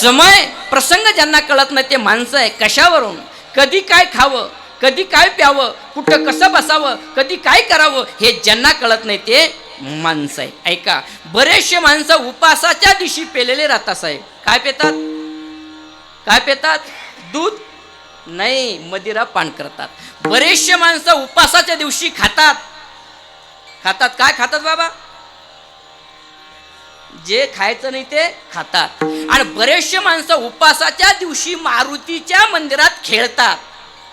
समय प्रसंग ज्यांना कळत नाही ते माणसं आहे. कशावरून? कधी काय खावं? कधी काय प्यावं? कुठं कसं बसावं? कधी काय करावं? हे ज्यांना कळत नाही ते माणसं आहे. ऐका बरेचसे माणसं उपासाच्या दिवशी पेलेले राहतात साहेब. काय पेतात? काय पेतात? दूध? नाही मदिरा पान करतात. बरेचसे माणसं उपासाच्या दिवशी खातात. खातात. काय खातात बाबा? जे खायचं नाही ते खातात. आणि बरेचसे माणसं उपासाच्या दिवशी मारुतीच्या मंदिरात खेळतात.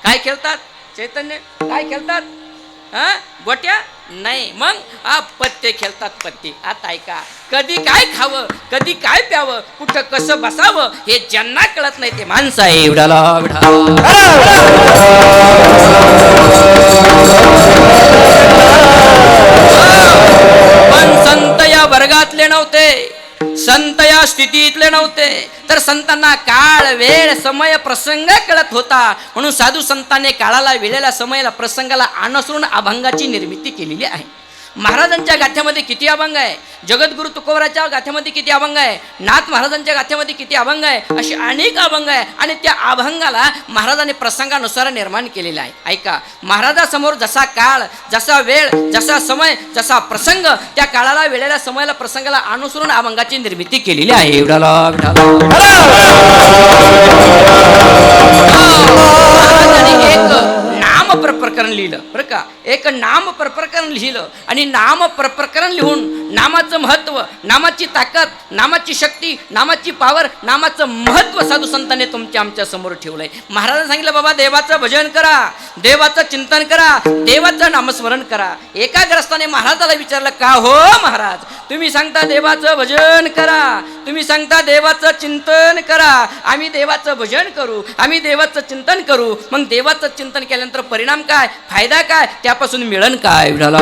काय खेळतात? चैतन्य? काय खेळतात? हा? गोट्या? नाही. मग? हा पत्ते खेळतात पत्ते आता ऐका. कधी काय खावं? कधी काय प्यावं? कुठं कसं बसावं? हे ज्यांना कळत नाही ते माणसं आहे. एवढ्याला एवढा. संत इथले स्थितीतले नव्हते. तर संतांना काळ वेळ समय प्रसंग कळत होता. म्हणून साधू संतांनी काळाला वेळेला समयाला प्रसंगाला अनुसरून अभंगाची निर्मिती केलेली आहे. महाराजांच्या गाथ्यामध्ये किती अभंग आहे? जगद्गुरु तुकोबराच्या गाथ्यामध्ये किती अभंग आहे? नाथ महाराजांच्या गाथ्यामध्ये किती अभंग आहे? असे अनेक अभंग आहे. आणि त्या अभंगाला महाराजांनी प्रसंगानुसार निर्माण केलेला आहे. ऐका महाराजासमोर जसा काळ जसा वेळ जसा समय जसा प्रसंग त्या काळाला वेळेला समयाला प्रसंगाला अनुसरून अभंगाची निर्मिती केलेली आहे. एवढ्याला प्रप्रकरण प्रकरण लिहिलं. बरं का? एक नाम प्रप्रकरण लिहिलं आणि नाम प्रप्रकरण लिहून नामाचं महत्त्व नामाची ताकद नामाची शक्ती नामाची पावर नामाचं महत्त्व साधू संतांनी तुमच्या आमच्यासमोर ठेवलंय. महाराजांनी सांगितलं बाबा देवाचं भजन करा देवाचं चिंतन करा देवाचं नामस्मरण करा. एका ग्रस्ताने महाराजाला विचारलं का हो महाराज? तुम्ही सांगता देवाचं भजन करा. तुम्ही सांगता देवाचं चिंतन करा आम्ही देवाचं भजन करू आम्ही देवाचं चिंतन करू. मग देवाचं चिंतन केल्यानंतर परिणाम काय? फायदा काय? त्यापासून मिळन काय? विठाला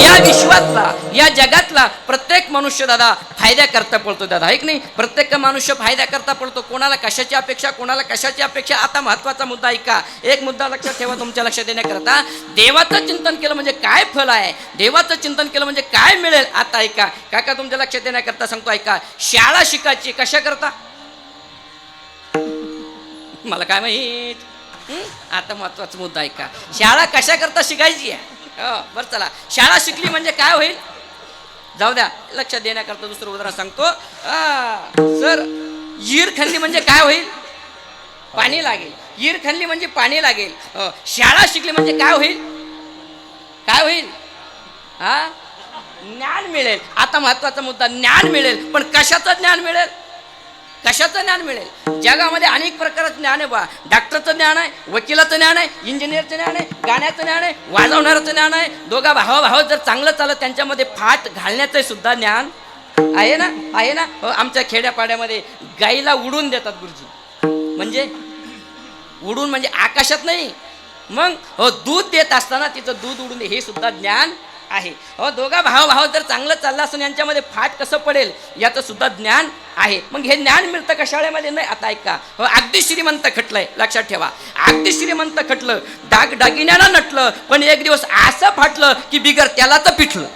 या विश्वातला. या जगातला प्रत्येक मनुष्य दादा फायद्या करता पडतो दादा ऐक नाही? प्रत्येक मनुष्य फायद्या करता पडतो कोणाला कशाची अपेक्षा कोणाला कशाची अपेक्षा? आता महत्त्वाचा मुद्दा ऐका. एक मुद्दा लक्षात ठेवा तुमच्या लक्षात देण्याकरता देवाचं चिंतन केलं म्हणजे काय फल आहे? देवाचं चिंतन केलं म्हणजे काय मिळेल? आता ऐका. काका तुमच्या लक्षात देण्याकरता सांगतो ऐका. शाळा शिकायची कशा करता? मला काय माहीत? आता महत्त्वाचा मुद्दा ऐका. शाळा कशा करता शिकायची आहे? हो, बरं चला. शाळा शिकली म्हणजे काय होईल? जाऊ द्या लक्षात देण्याकरता दुसरं उदाहरण सांगतो. सर ईर खाल्ली म्हणजे काय होईल? पाणी लागेल. ईर खाल्ली म्हणजे पाणी लागेल. शाळा शिकली म्हणजे काय होईल? काय होईल? हा ज्ञान मिळेल. आता महत्त्वाचा मुद्दा ज्ञान मिळेल. पण कशाचं ज्ञान मिळेल? कशाचं ज्ञान मिळेल? जगामध्ये अनेक प्रकारचं ज्ञान आहे बा. डॉक्टरचं ज्ञान आहे वकिलाचं ज्ञान आहे इंजिनियरचं ज्ञान आहे गाण्याचं ज्ञान आहे वाजवणाऱ्याचं ज्ञान आहे. दोघा भावा भाव जर चांगलं चालत त्यांच्यामध्ये फाट घालण्याचं सुद्धा ज्ञान आहे ना? आहे ना? हो, आमच्या खेड्यापाड्यामध्ये गाईला उडून देतात गुरुजी. म्हणजे? उडून म्हणजे आकाशात नाही. मग? हो दूध देत असताना तिचं दूध उडून हे सुद्धा ज्ञान आहे. हो दोघा भाव भाव जर चांगलं चाललं असून यांच्यामध्ये फाट कसं पडेल याचं सुद्धा ज्ञान आहे. मग हे ज्ञान मिळतं का शाळेमध्ये? नाही आता ऐका. हो अगदी श्रीमंत खटलंय लक्षात ठेवा. अगदी श्रीमंत खटलं डाग डागिन्यानं नटलं पण एक दिवस असं फाटलं की बिगर त्याला तर पिठलं.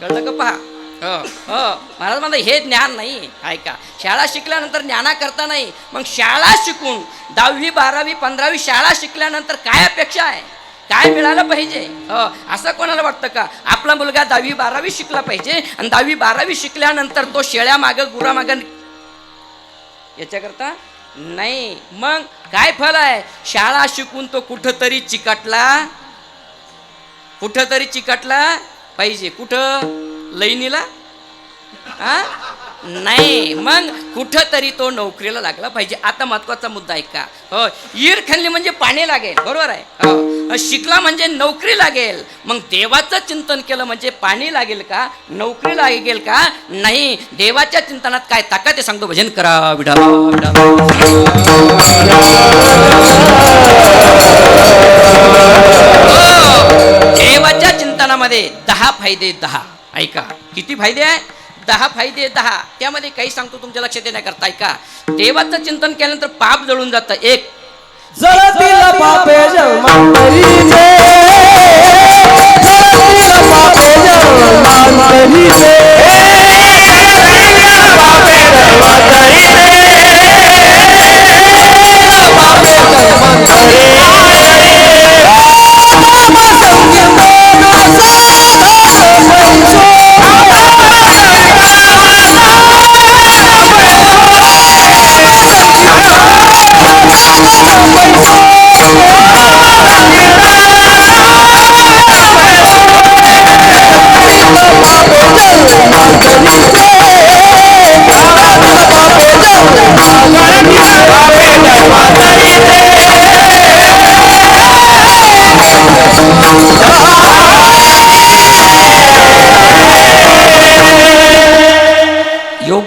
कळलं का पहा? हो हो. महाराज म्हणता हे ज्ञान नाही. ऐका. शाळा शिकल्यानंतर ज्ञाना करता नाही. मग शाळा शिकून दहावी बारावी पंधरावी शाळा शिकल्यानंतर काय अपेक्षा आहे? काय मिळालं पाहिजे? हो, असं कोणाला वाटतं का? आपला मुलगा दहावी बारावी शिकला पाहिजे आणि दहावी बारावी शिकल्यानंतर तो शेळ्या मागं गुरा मागं याच्याकरता नाही. मग काय फल आहे? शाळा शिकून तो कुठंतरी चिकटला? कुठंतरी चिकटला पाहिजे. कुठं? लईनीला हा? नाही. मग कुठंतरी तो नोकरीला लागला पाहिजे. आता महत्त्वाचा मुद्दा आहे का? हो ईर खाल्ली म्हणजे पाणी लागेल. बरोबर आहे? हो. शिकला म्हणजे नोकरी लागेल. मग देवाचं चिंतन केलं म्हणजे पाणी लागेल का? नोकरी लागेल का? नाही. देवाच्या चिंतनात काय ताकद ते सांगतो भजन करा विडा हो. देवाच्या चिंतनामध्ये दहा फायदे दहा. ऐका. किती फायदे आहे? दहा फायदे दहा. त्यामध्ये काही सांगतो तुमच्या लक्षात येण्याकरता. ऐका. देवाचं चिंतन केल्यानंतर पाप जळून जातं. एक जळतील पापे जन्मांतरीचे जळतील पापे जन्मांतरीचे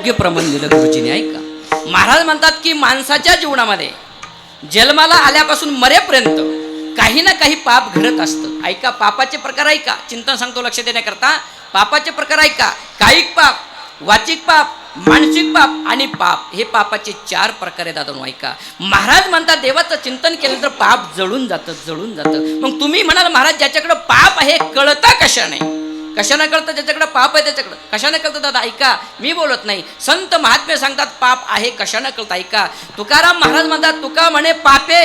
योग्य प्रमाण दिलं गुरुजीने ऐका महाराज म्हणतात की माणसाच्या जीवनामध्ये जन्माला आल्यापासून मरेपर्यंत काही ना काही पाप घडत असतं. ऐका पापाचे प्रकार ऐका. चिंतन सांगतो लक्ष देण्याकरता. पापाचे प्रकार ऐका. कायिक पाप वाचिक पाप मानसिक पाप आणि पाप. हे पापाचे चार प्रकार आहेत दादा ऐका. महाराज म्हणतात देवाचं चिंतन केलं तर पाप जळून जातं जळून जातं. मग तुम्ही म्हणाल महाराज ज्याच्याकडं पाप आहे कळता कशाने? कशाने कळतं? ज्याच्याकडे पाप आहे त्याच्याकडे. कशाने कळतं दादा? ऐका मी बोलत नाही. संत महात्मे सांगतात पाप आहे कशाने कळतं? ऐका. तुकाराम महाराज म्हणतात तुका म्हणे पापे?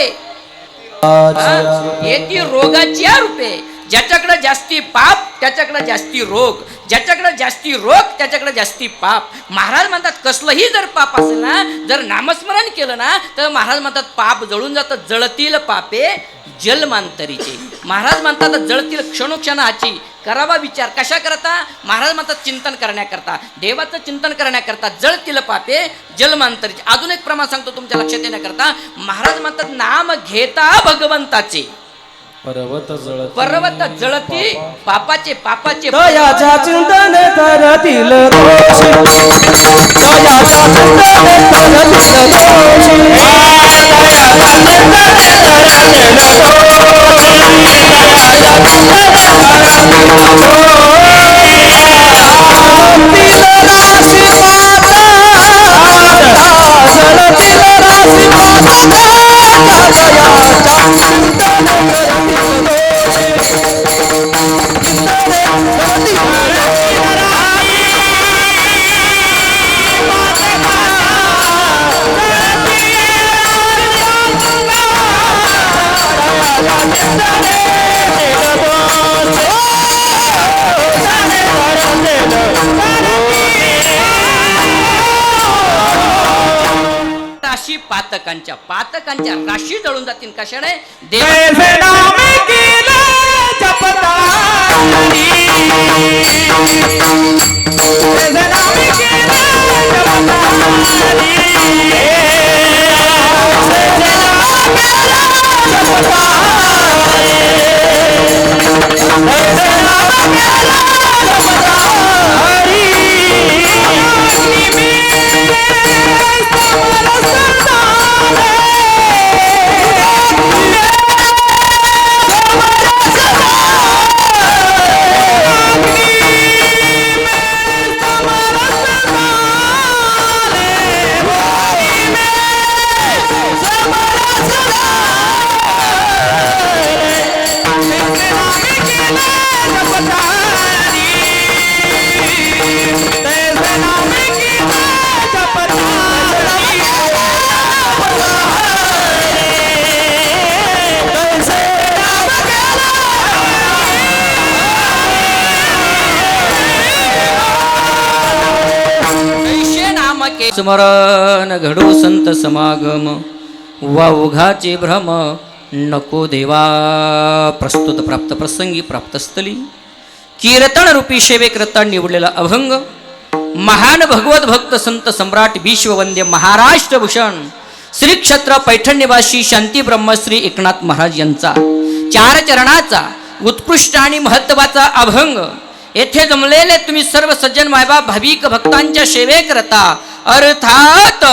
येती रोगाची रूपे ज्याच्याकडं जास्ती पाप त्याच्याकडं जास्ती रोग. ज्याच्याकडं जास्ती रोग त्याच्याकडं जास्ती पाप. महाराज म्हणतात कसलंही जर पाप असेल ना जर नामस्मरण केलं ना तर महाराज म्हणतात पाप जळून जातं जळतील पापे जलमांतरीचे. महाराज म्हणतात जळतील क्षणोक्षणाची. करावा विचार कशा करता? महाराज म्हणतात चिंतन करण्याकरता. देवाचं चिंतन करण्याकरता जळतील पापे जलमांतरीचे. अजून एक प्रमाण सांगतो तुमच्या लक्षात येण्याकरता. महाराज म्हणतात नाम घेता भगवंताचे. पर्वत जळत. पर्वत जळती पापाचे पापाचे दयाच्या चिंतन करतील दयाच्या चिंतन जळतील पातकांच्या पातकांच्या राशी जळून जातील कशाने देव स्मरण घडो संत समागम. वा उघाचे भ्रम नको देवा. प्रस्तुत प्राप्त प्रसंगी प्राप्तस्थली कीर्तन रूपी सेवेकरता निवडलेला अभंग. महान भगवत भक्त संत सम्राट विश्ववंद्य महाराष्ट्र भूषण श्री क्षेत्र पैठणनिवासी शांती ब्रह्मश्री एकनाथ महाराज यांचा. चार चरणाचा उत्कृष्ट आणि महत्त्वाचा अभंग. येथे जमलेले तुम्ही सर्व सज्जन मायबाप भाविक भक्तांच्या सेवेकरता अर्थात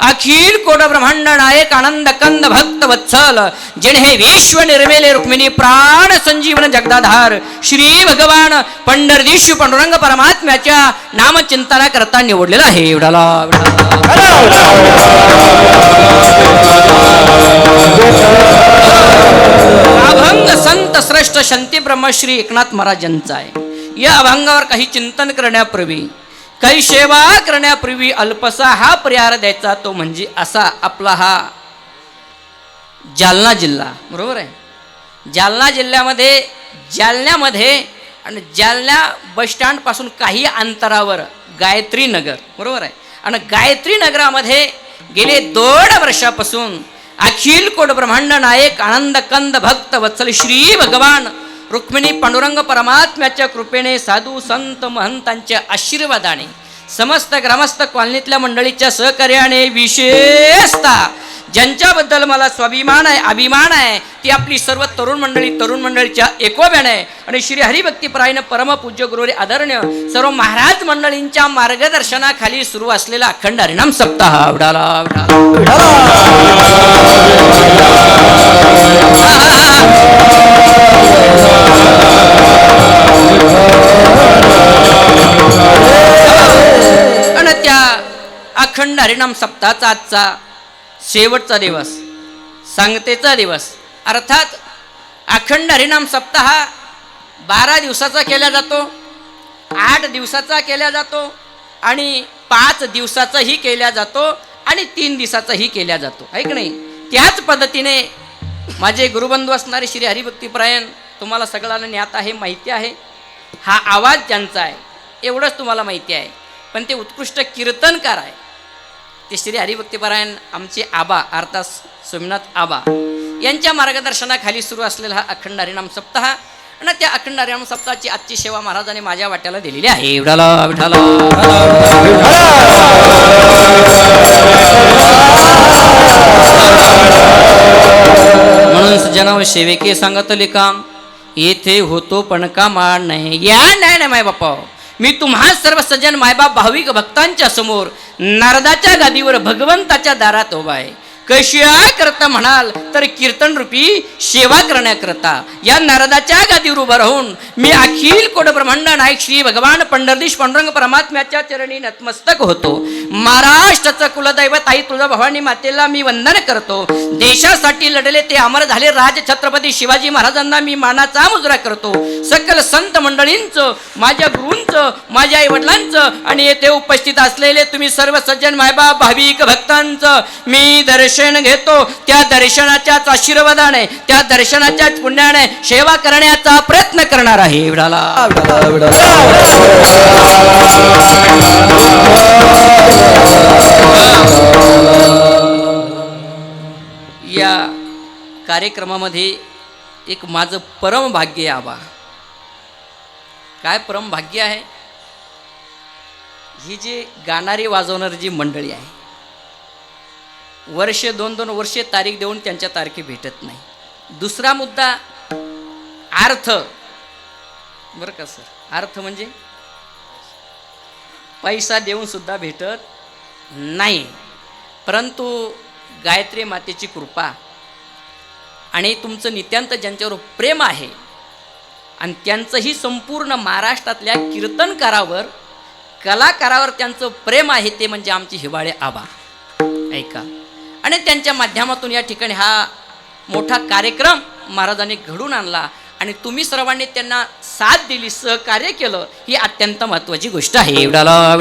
अखिल कोड ब्रह्मांड नायक आनंद कंद भक्त वत्सल जिन्हे विश्व निर्मेले रुक्मिणी प्राण संजीवन जगदाधार श्री भगवान पंढरदीश पांडुरंग परमात्म्याच्या नामचिंतना करता निवडलेला आहे. एवढाला अभंग संत श्रेष्ठ शंती ब्रह्मश्री एकनाथ महाराज यांचा आहे. या अभंगावर काही चिंतन करण्यापूर्वी काही सेवा करण्यापूर्वी अल्पसा हा पर्याय द्यायचा तो म्हणजे असा आपला हा जालना जिल्हा. बरोबर आहे? जालना जिल्ह्यामध्ये जालन्यामध्ये आणि जालना बसस्टँडपासून काही अंतरावर गायत्री नगर. बरोबर आहे? आणि गायत्री नगरामध्ये गेले दोड वर्षापासून अखिल कोट ब्रह्मांड नायक आनंद कंद भक्त वत्सल श्री भगवान रुक्मिणी पांडुरंग परमात्म्याच्या कृपेने साधू संत महंतांच्या आशीर्वादाने समस्त ग्रामस्थ कॉलनीतल्या मंडळीच्या सहकार्याने विशेषतः ज्यांच्याबद्दल मला स्वाभिमान आहे अभिमान आहे ती आपली सर्व तरुण मंडळी तरुण मंडळीच्या एकोब्याने आहे आणि श्री हरिभक्तीपरायण परमपूज्य गुरुवरी आदरणीय सर्व महाराज मंडळींच्या मार्गदर्शनाखाली सुरू असलेला अखंड हरिनाम सप्ताह. उडाला. उडाला. आणि त्या अखंड हरिनाम सप्ताहाचा आजचा शेवटचा दिवस सांगतेचा दिवस. अर्थात अखंड हरिनाम सप्ताह बारा दिवसाचा केला जातो आठ दिवसाचा केला जातो आणि पाच दिवसाचाही केला जातो आणि तीन दिवसाचाही केला जातो. ऐक नाही? त्याच पद्धतीने माझे गुरुबंधू असणारे श्री हरिभक्तीपरायण तुम्हाला सगळ्यांना ज्ञात आहे माहिती आहे. हा आवाज त्यांचा आहे. एवढंच तुम्हाला माहिती आहे. पण ते उत्कृष्ट कीर्तनकार आहे. ते श्री हरिभक्तीपरायण आमचे आबा अर्थात सोमनाथ आबा यांच्या मार्गदर्शनाखाली सुरू असलेला हा अखंड हरिनाम सप्ताह आणि त्या अखंड हरिनाम सप्ताहाची आजची सेवा महाराजांनी माझ्या वाट्याला दिलेली आहे. विठाला विठाला म्हणून सज्जनाव सेवेके सांगतले काम येथे होतो पण का माड नाही या नाही नाही माय बापा मी तुम्हा सर्व सज्जन मायबाप भाविक भक्तांच्या समोर नारदाच्या गादीवर भगवंताच्या दारात उभा आहे. कशा करता म्हणाल तर कीर्तन रूपी सेवा करण्याकरता. या नारदाच्या गादीवर उभं राहून मी अखिल कोड ब्रह्मांड नायक श्री भगवान पंढरदीश पांडुरंग परमात्म्याच्या चरणी नतमस्तक होतो. महाराष्ट्राचं कुलदैवत आई तुळजा भवानी मातेला मी वंदन करतो. देशासाठी लढले ते अमर झाले राज छत्रपती शिवाजी महाराजांना मी मानाचा मुजरा करतो. सकल संत मंडळींचं माझ्या गुरूंचं माझ्या आई वडिलांचं आणि येथे उपस्थित असलेले तुम्ही सर्व सज्जन मायबाप भाविक भक्तांचं मी दर्शन घेतो. त्या दर्शनाच्याच आशीर्वादाने त्या दर्शनाच्या पुण्याने सेवा करण्याचा प्रयत्न करणार आहे. विडाला. या कार्यक्रमामध्ये एक माझं परम भाग्य आहे आबा. काय परम भाग्य आहे? ही जी गाणारी वाजवणारी जी मंडळी आहे वर्ष दोन दोन वर्षे तारीख देऊन त्यांच्या तारखे भेटत नाही. दुसरा मुद्दा अर्थ. बरं का सर? अर्थ म्हणजे पैसा देऊन सुद्धा भेटत नाही. परंतु गायत्री मातेची कृपा आणि तुमचं नित्यांत ज्यांच्यावर प्रेम आहे आणि त्यांचंही संपूर्ण महाराष्ट्रातल्या कीर्तनकारावर कलाकारावर त्यांचं प्रेम आहे ते म्हणजे आमची हिवाळे आबा ऐका. आणि त्यांच्या माध्यमातून या ठिकाणी हा मोठा कार्यक्रम महाराजांनी घडून आणला. आणि तुम्ही सर्वांनी त्यांना साथ दिली सहकार्य केलं ही अत्यंत महत्वाची गोष्ट आहे. एवढाला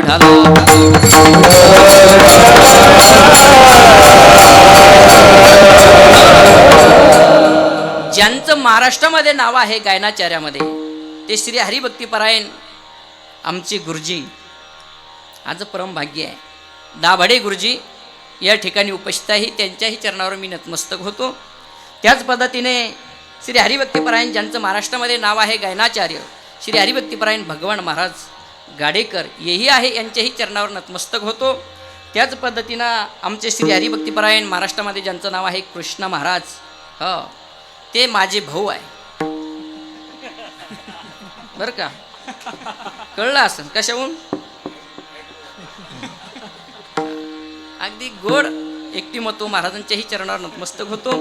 ज्यांचं महाराष्ट्रामध्ये नाव आहे गायनाचार्यामध्ये ते श्री हरिभक्तीपरायण आमचे गुरुजी. आज परम भाग्य आहे. दाभाडे गुरुजी या ठिकाणी उपस्थित आहे. त्यांच्याही चरणावर मी नतमस्तक होतो. त्याच पद्धतीने श्री हरिभक्तीपरायण ज्यांचं महाराष्ट्रामध्ये नाव आहे गायनाचार्य श्री हरिभक्तीपरायण भगवान महाराज गाडेकर हेही आहे यांच्याही चरणावर नतमस्तक होतो. त्याच पद्धतीनं आमचे श्री हरिभक्तीपरायण महाराष्ट्रामध्ये ज्यांचं नाव आहे कृष्ण महाराज ह ते माझे भाऊ आहे. बरं का? कळलं असं कशाहून? अगदी गोड एकटीमत्व महाराजांच्याही चरणावर नतमस्तक होतो.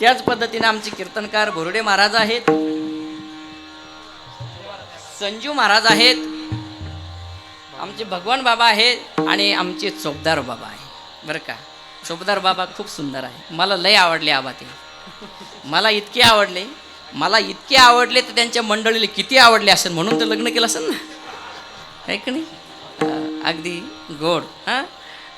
त्याच पद्धतीने आमचे कीर्तनकार बोरुडे महाराज आहेत. संजू महाराज आहेत. आमचे भगवान बाबा आहेत आणि आमचे चोपदार बाबा आहे बरं का? चोपदार बाबा खूप सुंदर आहे मला लय आवडले आबा ते. मला इतके आवडले. मला इतके आवडले तर त्यांच्या मंडळीला किती आवडले असेल म्हणून तर लग्न केलं असेल ना? आहे की नाही? अगदी गोड हां?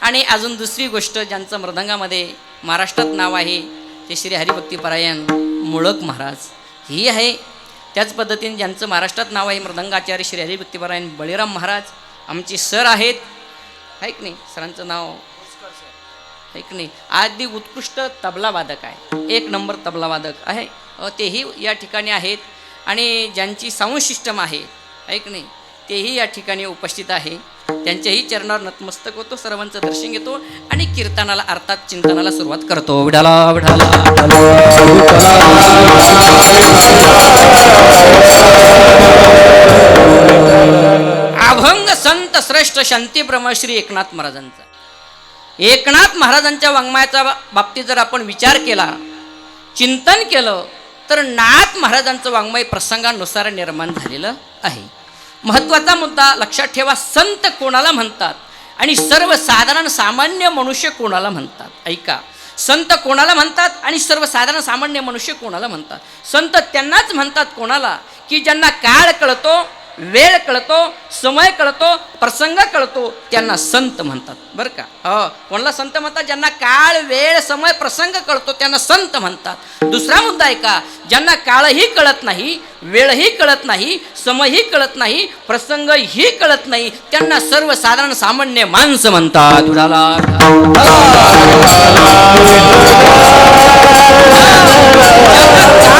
आणि अजून दुसरी गोष्ट ज्यांचं मृदंगामध्ये महाराष्ट्रात नाव आहे ते श्री हरिभक्तीपरायण मुळक महाराज. ही आहे. त्याच पद्धतीने ज्यांचं महाराष्ट्रात नाव आहे मृदंगाचार्य श्री हरिभक्तीपरायण बळीराम महाराज. आमचे सर आहेत. आहे की नाही? सरांचं नाव? आहे की नाही? आधी उत्कृष्ट तबलावादक आहे. एक नंबर तबलावादक आहे. तेही या ठिकाणी आहेत. आणि ज्यांची साऊंड सिस्टम आहे आहे की नाही? तेही या ठिकाणी उपस्थित आहे. त्यांच्याही चरणावर नतमस्तक होतो सर्वांचं दर्शन घेतो आणि कीर्तनाला अर्थात चिंतनाला सुरुवात करतो. विडाला विडाला अभंग संत श्रेष्ठ शांतीप्रम श्री एकनाथ महाराजांचा. एकनाथ महाराजांच्या वाङ्मयाच्या बा- बाबतीत जर आपण विचार केला चिंतन केलं तर नाथ महाराजांचं वाङ्मय प्रसंगानुसार निर्माण झालेलं आहे. महत्त्वाचा मुद्दा लक्षात ठेवा संत कोणाला म्हणतात? आणि सर्वसाधारण सामान्य मनुष्य कोणाला म्हणतात? ऐका संत कोणाला म्हणतात आणि सर्वसाधारण सामान्य मनुष्य कोणाला म्हणतात? संत त्यांनाच म्हणतात कोणाला की ज्यांना काळ कळतो वेळ कळतो समय कळतो प्रसंग कळतो त्यांना संत म्हणतात. बरं का? हो कोणाला संत म्हणतात? ज्यांना काळ वेळ समय प्रसंग कळतो त्यांना संत म्हणतात. दुसरा मुद्दा आहे का? ज्यांना काळही कळत नाही वेळही कळत नाही समयही कळत नाही प्रसंगही कळत नाही त्यांना सर्वसाधारण सामान्य माणसं म्हणतात. काळ